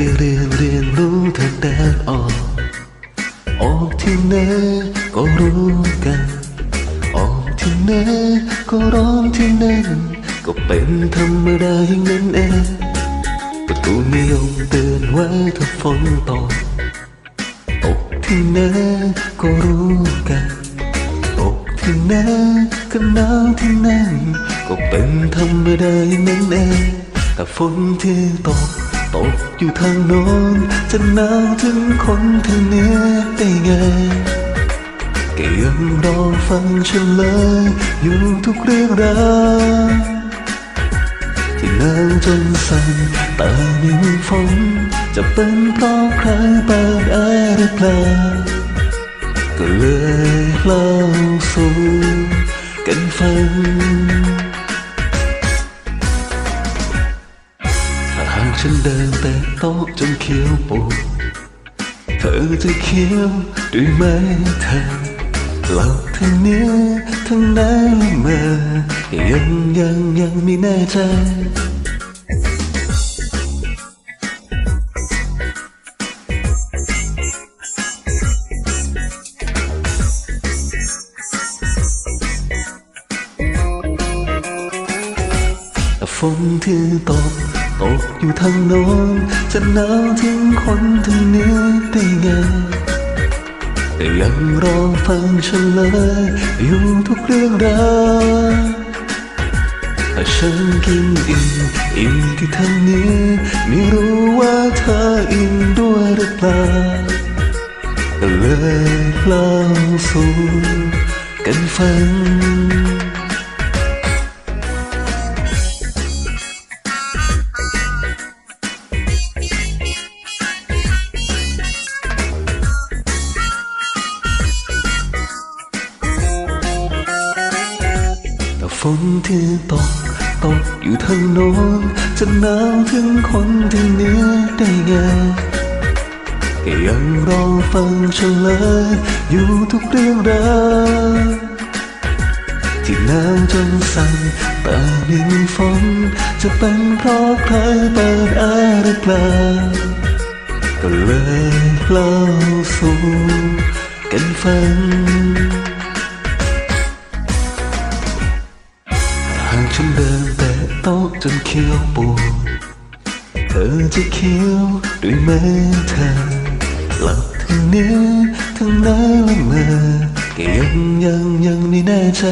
ได้เรียนเรียนรู้ทางแดนออก ออกที่ไหนก็รู้กัน ออกที่ไหนก็ร้องที่นั่นก็เป็นธรรมดาอย่างนั้นเองประตูไม่ยอมเตือนไว้ถ้าฝนตกตกที่ไหนก็รู้กันตกที่ไหนก็หนาวที่นั่นก็เป็นธรรมดาอย่างนั้นเองแต่ฝนที่ตก ตกอยู่ทางโน้นจะหนาวถึงคนทางเนี้ยได้ไงก็ยังรอฟังฉันเลยอยู่ทุกเรื่องราวที่นาวจนสั่นต่ไม่มีฝนจะเป็นเพราะใครเปิดอร์หรือเปล่าก็เลยเล่าสู่กันฟัง ฉันเดินแต่โต๊ะจนเขียวปูเธอจะเขียวด้วยไหมเธอหลับทั้งเนี้ทั้งนั้นมื่อยังยังยังไม่แน่ใจแต่ฝนที่ ตกอยู่ทางโน้นจะหนาวถึงคนทางนี้ได้ไง แต่ยังรอฟังฉันเลยอยู่ทุกเรื่องราวถ้าฉันกินอิ่มอิ่มที่ทางนี้ไม่รู้ว่าเธออิ่มด้วยหรือเปล่าเลยเล่าสู่กันฟัง ฝนที่ตกตกอยู่ทางโน้นจะหนาวถึงคนที่นี้ได้ไงก็ยังรอฟังเฉลยอยู่ทุกเรื่องราวที่นาวจนสั่นต่ไม่มีฝนจะเป็นเพราะใครเปิดอร์หรือเปล่าก็เลยเล่าสู่กันฟัง จนเขียวปูดเธอจะเขียวด้วยไหมเธอหลับทั้งนี้ทั้งนั้นละเมอก็ยังยังยังไม่แน่ใจ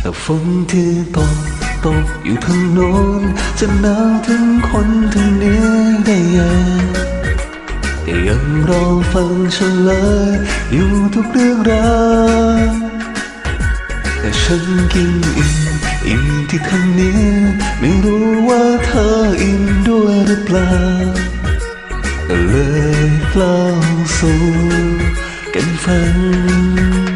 แต่ฝนที่ตก ตกอยู่ทางโน้นจะหนาวถึงคนทางนี้ได้ยังแต่ยังรอฟังเฉลยอยู่ทุกเรื่องราวแต่ฉันกินอิ่มอิ่มที่ทางนี้ไม่รู้ว่าเธออิ่มด้วยหรือเปล่าเลยเล่าสู่กันฟัง